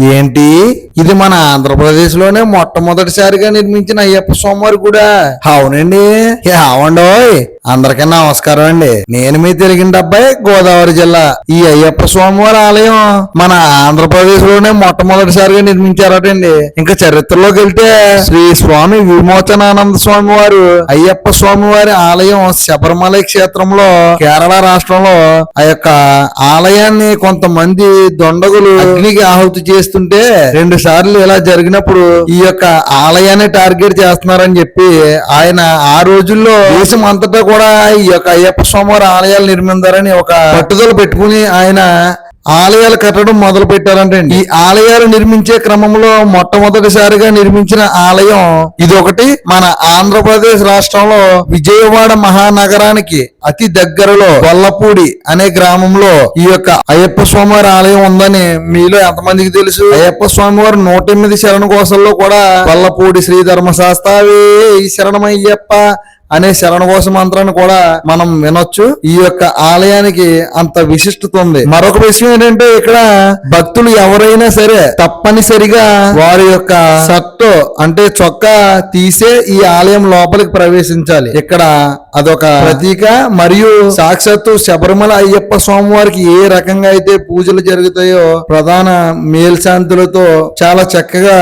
ఏంటి? ఇది మన ఆంధ్రప్రదేశ్లోనే మొట్టమొదటిసారిగా నిర్మించిన అయ్యప్ప స్వామివారి కూడా అవునండి. ఏ అవండోయ్ అందరికీ నమస్కారం అండి. నేను మీ తిరిగిన అబ్బాయి గోదావరి జిల్లా. ఈ అయ్యప్ప స్వామివారి ఆలయం మన ఆంధ్రప్రదేశ్లోనే మొట్టమొదటిసారిగా నిర్మించారటండి. ఇంకా చరిత్రలోకి వెళ్తే శ్రీ స్వామి విమోచనానంద స్వామి వారు అయ్యప్ప స్వామి వారి ఆలయం శబరిమల క్షేత్రంలో కేరళ రాష్ట్రంలో ఆ యొక్క ఆలయాన్ని కొంతమంది దొండగులు అగ్నికి ఆహుతి చేస్తుంటే రెండు సార్లు ఇలా జరిగినప్పుడు ఈ యొక్క ఆలయాన్ని టార్గెట్ చేస్తున్నారని చెప్పి ఆయన ఆ రోజుల్లో దేశం అంతటా కూడా ఈ యొక్క అయ్యప్ప స్వామివారి ఆలయాలు నిర్మించారని ఒక పట్టుదల పెట్టుకుని ఆయన ఆలయాలు కట్టడం మొదలు పెట్టారంటే ఈ ఆలయాలు నిర్మించే క్రమంలో మొట్టమొదటిసారిగా నిర్మించిన ఆలయం ఇది ఒకటి మన ఆంధ్రప్రదేశ్ రాష్ట్రంలో విజయవాడ మహానగరానికి అతి దగ్గరలో వల్లపూడి అనే గ్రామంలో ఈ యొక్క అయ్యప్ప స్వామివారి ఆలయం ఉందని మీలో ఎంతమందికి తెలుసు? అయ్యప్ప స్వామివారి నూట ఎనిమిది శరణ కోసంలో కూడా వల్లపూడి శ్రీ ధర్మశాస్త్రావే శరణమయ్యప్ప అనే శరణకోశ మంత్రాన్ని కూడా మనం వినొచ్చు. ఈ యొక్క ఆలయానికి అంత విశిష్టత ఉంది. మరొక విషయం ఏంటంటే ఇక్కడ భక్తులు ఎవరైనా సరే తప్పనిసరిగా వారి యొక్క సత్తు అంటే చొక్కా తీసే ఈ ఆలయం లోపలికి ప్రవేశించాలి. ఇక్కడ అదొక ప్రతీక. మరియు సాక్షాత్తు శబరిమల అయ్యప్ప స్వామివారికి ఏ రకంగా అయితే పూజలు జరుగుతాయో ప్రధాన మేల్శాంతులతో చాలా చక్కగా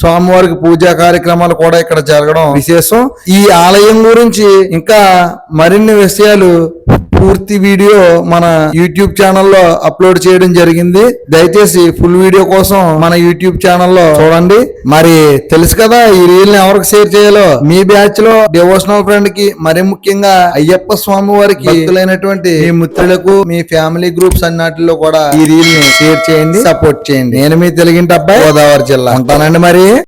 స్వామివారికి పూజా కార్యక్రమాలు కూడా ఇక్కడ జరగడం విశేషం. ఈ ఆలయం గురించి ఇంకా మరిన్ని విషయాలు పూర్తి వీడియో మన యూట్యూబ్ ఛానల్లో అప్లోడ్ చేయడం జరిగింది. దయచేసి ఫుల్ వీడియో కోసం మన యూట్యూబ్ ఛానల్లో చూడండి. మరి తెలుసు కదా ఈ రీల్ని ఎవరికి షేర్ చేయాలో? మీ బ్యాచ్లో డివోషనల్ ఫ్రెండ్కి మరి ముఖ్యంగా అయ్యప్ప స్వామి వారికి భక్తులైనటువంటి మీ మిత్రులకు మీ ఫ్యామిలీ గ్రూప్స్ అన్నిటిలో కూడా ఈ రీల్ని షేర్ చేయండి సపోర్ట్ చేయండి. నేను మీ తెలిగింటి అబ్బాయి గోదావరి జిల్లా. ఉంటానండి మరి.